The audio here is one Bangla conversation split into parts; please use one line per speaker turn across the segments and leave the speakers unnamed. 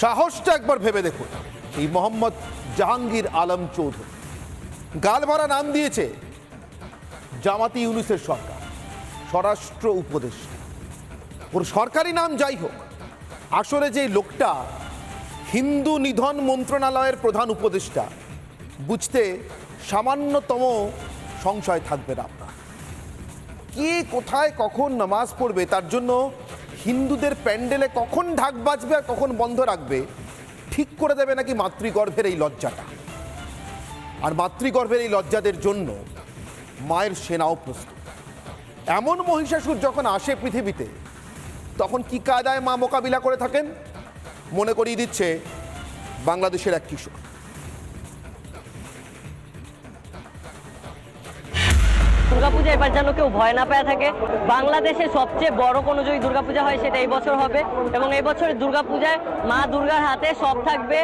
সাহসটা একবার ভেবে দেখুন। এই মোহাম্মদ জাহাঙ্গীর আলম চৌধুরী। গালভরা নাম দিয়েছে জামাতি ইউনুসের সরকার, স্বরাষ্ট্র উপদেষ্টা। ওর সরকারি নাম যাই হোক, আসলে যে লোকটা হিন্দু নিধন মন্ত্রণালয়ের প্রধান উপদেষ্টা, বুঝতে সামান্যতম সংশয় থাকবে না আপনার। কে কোথায় কখন নামাজ পড়বে তার জন্য হিন্দুদের প্যান্ডেলে কখন ঢাক বাজবে আর কখন বন্ধ রাখবে, ঠিক করে দেবে নাকি মাতৃগর্ভের এই লজ্জাটা? আর মাতৃগর্ভের এই লজ্জাদের জন্য মায়ের সেনাও প্রস্তুত। এমন মহিষাসুর যখন আসে পৃথিবীতে, তখন কি কায়দায় মা মোকাবিলা করে থাকেন? মনে করিয়ে দিচ্ছে বাংলাদেশের এক কিশোর
এবার যেন কেউ ভয় না পেয়ে থাকে। বাংলাদেশে সবচেয়ে বড় কোনো যদি দুর্গাপূজা হয়, সেটা এই বছর হবে এবং এই বছরের দুর্গাপূজায় মা দুর্গার হাতে সব থাকবে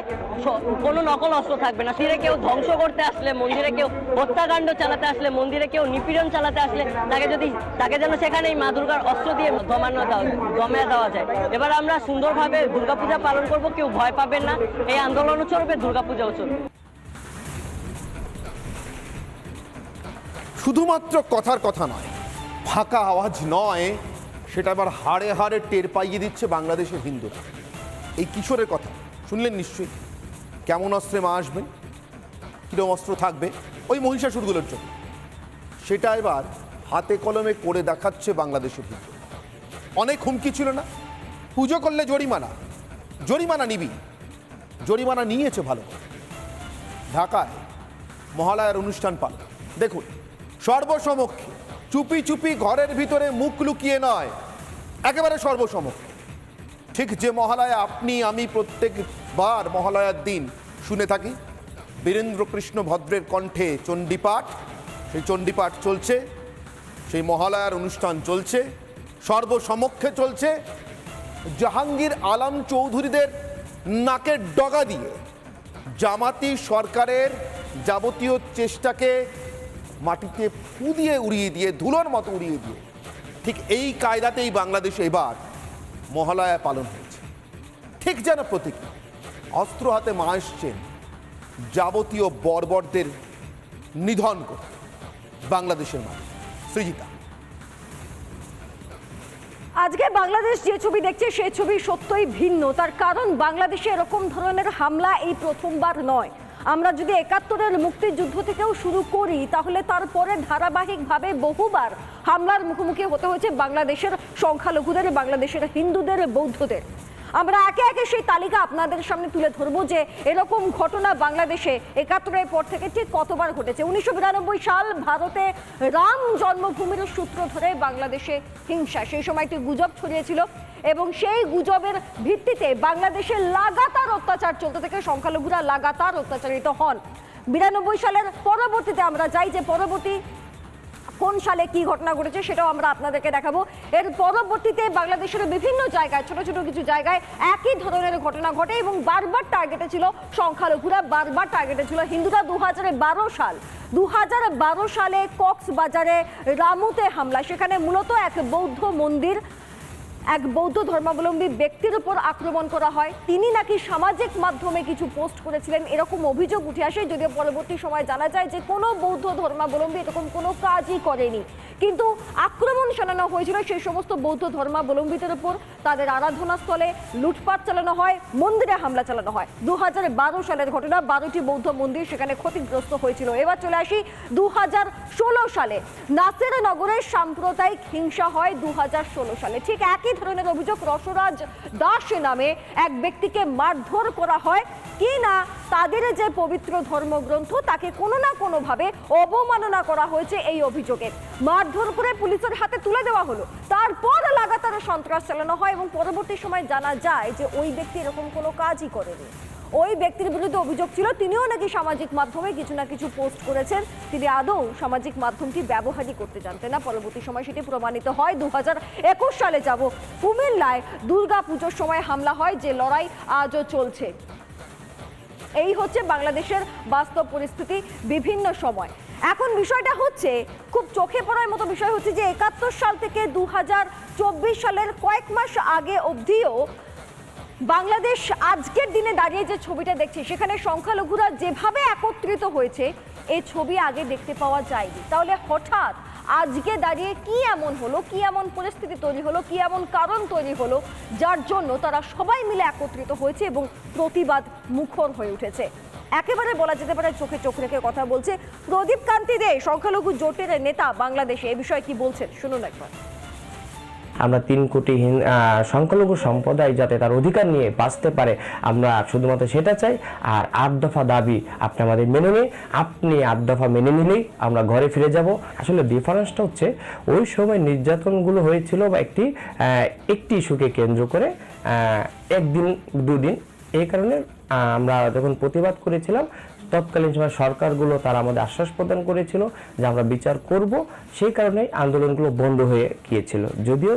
কোনো নকল অস্ত্র থাকবে না। মন্দিরে কেউ ধ্বংস করতে আসলে, মন্দিরে কেউ হত্যাকাণ্ড চালাতে আসলে, মন্দিরে কেউ নিপীড়ন চালাতে আসলে, তাকে যদি, তাকে যেন সেখানেই মা দুর্গার অস্ত্র দিয়ে দমানো দেওয়া দমে দেওয়া যায়। এবার আমরা সুন্দরভাবে দুর্গাপূজা পালন করব, কেউ ভয় পাবেন না। এই আন্দোলনও চলবে, দুর্গাপূজাও চলবে।
শুধুমাত্র কথার কথা নয়, ফাঁকা আওয়াজ নয়, সেটা আবার হাড়ে হাড়ে টের পাইয়ে দিচ্ছে বাংলাদেশের হিন্দুরা। এই কিশোরের কথা, শুনলেন নিশ্চয়ই? কেমন অস্ত্রে মা আসবেন কীরকম অস্ত্র থাকবে? ওই মহিষাসুরগুলোর জন্য। সেটা এবার হাতে কলমে করে দেখাচ্ছে বাংলাদেশের হিন্দু অনেক হুমকি ছিল না? পুজো করলে জরিমানা। জরিমানা নিবি। জরিমানা নিয়েছে ভালো ঢাকায় মহালয়ার অনুষ্ঠান পাল দেখুন সর্বসমক্ষে, চুপি চুপি ঘরের ভিতরে মুখ লুকিয়ে নয়, একেবারে সর্বসমক্ষে। ঠিক যে মহালয়া আপনি, আমি প্রত্যেকবার মহালয়ার দিন শুনে থাকি বীরেন্দ্র কৃষ্ণ ভদ্রের কণ্ঠে চণ্ডীপাঠ, সেই চণ্ডীপাঠ চলছে, সেই মহালয়ার অনুষ্ঠান চলছে, সর্বসমক্ষে চলছে, জাহাঙ্গীর আলম চৌধুরীদের নাকের ডগা দিয়ে। জামাতি সরকারের যাবতীয় চেষ্টাকে মাটিতে ফু দিয়ে উড়িয়ে দিয়ে, ধুলোর মতো উড়িয়ে দিয়ে। ঠিক এই কায়দাতেই বাংলাদেশে এবার মহালয়া পালন হয়েছে ঠিক যেন প্রতীক। অস্ত্র হাতে মা এসছেন যাবতীয় বর্বরদের নিধন করতে বাংলাদেশের মাটি সৃজিতা।
আজকে বাংলাদেশ যে ছবি দেখছে, সেই ছবি সত্যই ভিন্ন। তার কারণ বাংলাদেশে এরকম ধরনের হামলা এই প্রথমবার নয়। আমরা যদি একাত্তরের মুক্তিযুদ্ধ থেকেও শুরু করি, তাহলে তারপরে ধারাবাহিকভাবে বহুবার হামলার মুখোমুখি হতে হয়েছে বাংলাদেশের সংখ্যালঘুদের, বাংলাদেশের হিন্দুদের, বৌদ্ধদের। আমরা একে একে সেই তালিকা আপনাদের সামনে তুলে ধরবো যে এরকম ঘটনা বাংলাদেশে একাত্তরের পর থেকে ঠিক কতবার ঘটেছে। উনিশশো বিরানব্বই সাল ভারতে রাম জন্মভূমির সূত্র ধরে বাংলাদেশে হিংসা। সেই সময় একটি গুজব ছড়িয়েছিল। এবং সেই গুজবের ভিত্তিতে বাংলাদেশে লাগাতার অত্যাচার চলতে থেকে, সংখ্যালঘুরা লাগাতার অত্যাচারিত হন। বিরানব্বই সালের পরবর্তীতে আমরা যাই যে পরবর্তী কোন সালে কি ঘটনা ঘটেছে সেটাও আমরা আপনাদেরকে দেখাবো। এর পরবর্তীতে বাংলাদেশের বিভিন্ন জায়গায়, ছোট ছোট কিছু জায়গায় একই ধরনের ঘটনা ঘটে এবং বারবার টার্গেটে ছিল সংখ্যালঘুরা, বারবার টার্গেটে ছিল হিন্দুরা। দু হাজার বারো সাল দু হাজার বারো সালে কক্সবাজারে রামুতে হামলা, সেখানে মূলত এক বৌদ্ধ মন্দির এক বৌদ্ধ ধর্মাবলম্বী ব্যক্তির উপর আক্রমণ করা হয়। তিনি নাকি সামাজিক মাধ্যমে কিছু পোস্ট করেছিলেন, এরকম অভিযোগ উঠে আসে, যদিও পরবর্তী সময় জানা যায় যে কোনো বৌদ্ধ ধর্মাবলম্বী এরকম কোনো কাজই করেনি। কিন্তু আক্রমণ চালানো হয়েছিল সেই সমস্ত বৌদ্ধ ধর্মাবলম্বীদের উপর। তাদের আরাধনাস্থলে লুটপাট চালানো হয়, মন্দিরে হামলা চালানো হয়। দু হাজার বারো সালের ঘটনা, বারোটি বৌদ্ধ মন্দির সেখানে ক্ষতিগ্রস্ত হয়েছিল। এবার চলে আসি দু হাজার ষোলো সালে। নাসের নগরের সাম্প্রদায়িক হিংসা হয় দু হাজার ষোলো সালে। ঠিক একই ধরনের অভিযোগ রসরাজ দাস নামে এক ব্যক্তিকে মারধর করা হয়। কি না? তাদের যে পবিত্র ধর্মগ্রন্থ, তাকে কোনো না কোনোভাবে অবমাননা করা হয়েছে এই অভিযোগে। মারধর করে পুলিশের হাতে তুলে দেওয়া হলো। তারপর লাগাতার সন্ত্রাস চালানো হয় এবং পরবর্তী সময় জানা যায় যে ওই ব্যক্তি এরকম কোনো কাজই করেনি। ওই ব্যক্তির বিরুদ্ধে অভিযোগ ছিল, তিনিও নাকি সামাজিক মাধ্যমে কিছু না কিছু পোস্ট করেছেন। তিনি আদৌ সামাজিক মাধ্যমটি ব্যবহারই করতে জানতেন না। পরবর্তী সময় সেটি প্রমাণিত হয় দু একুশ সালে যাব কুমিল্লায়। দুর্গা পুজোর সময় হামলা হয়, যে লড়াই আজও চলছে। এই হচ্ছে বাংলাদেশের বাস্তব পরিস্থিতি বিভিন্ন সময়। এখন বিষয়টা হচ্ছে, খুব চোখে পড়ার মতো বিষয় হচ্ছে যে একাত্তর সাল থেকে দু হাজার চব্বিশ সালের কয়েক মাস আগে অবধিও বাংলাদেশ আজকের দিনে দাঁড়িয়ে যে ছবিটা দেখছি, সেখানে সংখ্যালঘুরা যেভাবে একত্রিত হয়েছে এই ছবি আগে দেখতে পাওয়া যায়নি। তাহলে হঠাৎ আজকে দাঁড়িয়ে কি এমন হলো, কি এমন পরিস্থিতি তৈরি হলো, কি এমন কারণ তৈরি হলো, যার জন্য তারা সবাই মিলে একত্রিত হয়েছে এবং প্রতিবাদ মুখর হয়ে উঠেছে। একেবারে বলা যেতে পারে চোখে চোখ রেখে কথা বলছে প্রদীপ কান্তি দে, সংখ্যালঘু জোটের নেতা বাংলাদেশে। এ বিষয়ে কি বলছেন? শুনুন একবার।
আমরা তিন কোটি সংখ্যালঘু সম্প্রদায় যাতে তার অধিকার নিয়ে বাঁচতে পারে, আমরা শুধুমাত্র সেটা চাই। আর আট দফা দাবি আপনি আমাদের মেনে নিন। আপনি আট দফা মেনে নিলেই আমরা ঘরে ফিরে যাব। আসলে ডিফারেন্সটা হচ্ছে, ওই সময় নির্যাতনগুলো হয়েছিল বা একটি একটি ইস্যুকে কেন্দ্র করে একদিন, দুদিন এই কারণে আমরা যখন প্রতিবাদ করেছিলাম, তৎকালীন সময় সরকারগুলো তারা আমাদের আশ্বাস প্রদান করেছিল যে আমরা বিচার করব। সেই কারণেই আন্দোলনগুলো বন্ধ হয়ে গিয়েছিল। যদিও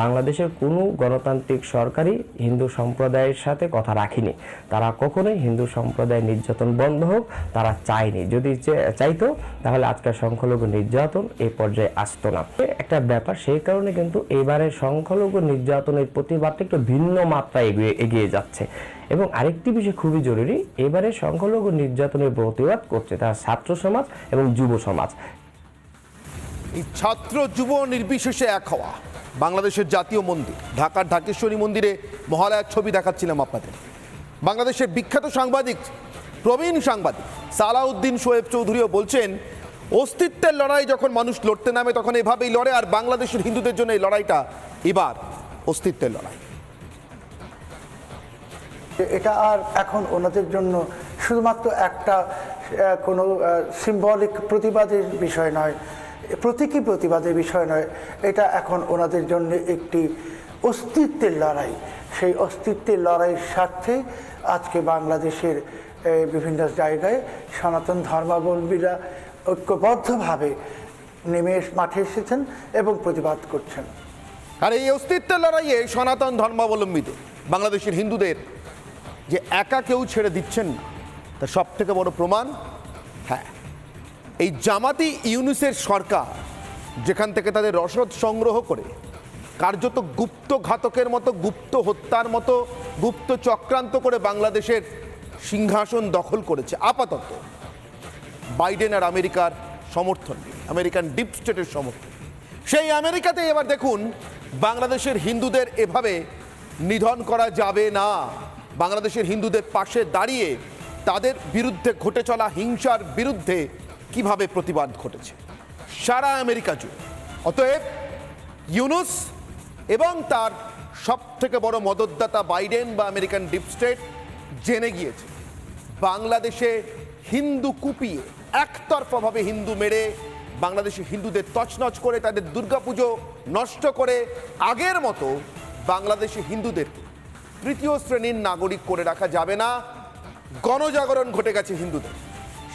বাংলাদেশের কোনো গণতান্ত্রিক সরকারই হিন্দু সম্প্রদায়ের সাথে কথা রাখেনি। তারা কখনোই হিন্দু সম্প্রদায় নির্যাতন বন্ধ হোক, তারা চায়নি। যদি চাইতো, তাহলে আজকের সংখ্যালঘু নির্যাতন এই পর্যায়ে আসতো না। একটা ব্যাপার, সেই কারণে কিন্তু এবারের সংখ্যালঘু নির্যাতনের প্রতিবাদটা একটু ভিন্ন মাত্রায় এগিয়ে এগিয়ে যাচ্ছে। এবং আরেকটি বিষয় খুবই জরুরি, এবারে সংখ্যালঘু নির্যাতনের প্রতিবাদ করছে তারা ছাত্র সমাজ এবং যুব সমাজ।
এই ছাত্র যুব নির্বিশেষে এক হওয়া, বাংলাদেশের জাতীয় মন্দির, ঢাকার ঢাকেশ্বরী মন্দিরে মহালয়ার ছবি দেখাচ্ছিলাম আপনাদের। বাংলাদেশের বিখ্যাত সাংবাদিক, প্রবীণ সাংবাদিক সালাউদ্দিন সোয়েব চৌধুরীও বলছেন, অস্তিত্বের লড়াই যখন মানুষ লড়তে নামে তখন এভাবেই লড়ে, আর বাংলাদেশের হিন্দুদের জন্য এই লড়াইটা এবার অস্তিত্বের লড়াই।
এটা আর এখন ওনাদের জন্য শুধুমাত্র একটা কোনো সিম্বলিক প্রতিবাদের বিষয় নয়, প্রতীকী প্রতিবাদের বিষয় নয়, এটা এখন ওনাদের জন্য একটি অস্তিত্বের লড়াই। সেই অস্তিত্বের লড়াইয়ের স্বার্থে আজকে বাংলাদেশের বিভিন্ন জায়গায় সনাতন ধর্মাবলম্বীরা ঐক্যবদ্ধভাবে নেমে মাঠে এসেছেন এবং প্রতিবাদ করছেন।
আর এই অস্তিত্বের লড়াইয়ে সনাতন ধর্মাবলম্বীদের, বাংলাদেশের হিন্দুদের যে একা কেউ ছেড়ে দিচ্ছেন না। তার সব থেকে বড় প্রমাণ? হ্যাঁ এই জামাতি ইউনুসের সরকার, যেখান থেকে তাদের রসদ সংগ্রহ করে, কার্যত গুপ্ত ঘাতকের মতো, গুপ্ত হত্যার মতো, গুপ্ত চক্রান্ত করে বাংলাদেশের সিংহাসন দখল করেছে। আপাতত বাইডেন আর আমেরিকার সমর্থন আমেরিকান ডিপ স্টেটের সমর্থন সেই আমেরিকাতে এবার দেখুন, বাংলাদেশের হিন্দুদের এভাবে নিধন করা যাবে না। বাংলাদেশের হিন্দুদের পাশে দাঁড়িয়ে তাদের বিরুদ্ধে ঘটে চলা হিংসার বিরুদ্ধে কীভাবে প্রতিবাদ ঘটেছে? সারা আমেরিকা জুড়ে। অতএব ইউনুস এবং তার সব থেকে বড় মদতদাতা বাইডেন বা আমেরিকান ডিপ স্টেট জেনে গিয়েছে, বাংলাদেশে হিন্দু কুপিয়ে একতরফাভাবে হিন্দু মেরে বাংলাদেশে হিন্দুদের তছনছ করে, তাদের দুর্গাপুজো নষ্ট করে আগের মতো বাংলাদেশে হিন্দুদেরকে তৃতীয় শ্রেণির নাগরিক করে রাখা যাবে না। গণজাগরণ ঘটে গেছে হিন্দুদের।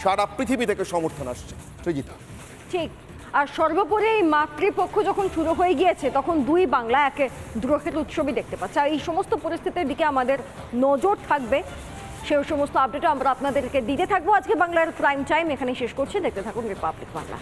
সারা পৃথিবী থেকে সমর্থন আসছে।
ঠিক। আর সর্বোপরি এই মাতৃপক্ষ যখন শুরু হয়ে গিয়েছে, তখন দুই বাংলা একে দ্রোহের উৎসবই দেখতে পাচ্ছে। আর এই সমস্ত পরিস্থিতির দিকে আমাদের নজর থাকবে। সেই সমস্ত আপডেট আমরা আপনাদেরকে দিতে থাকব। আজকে বাংলার প্রাইম টাইম এখানে শেষ করছি। দেখতে থাকুন রিপাবলিক বাংলা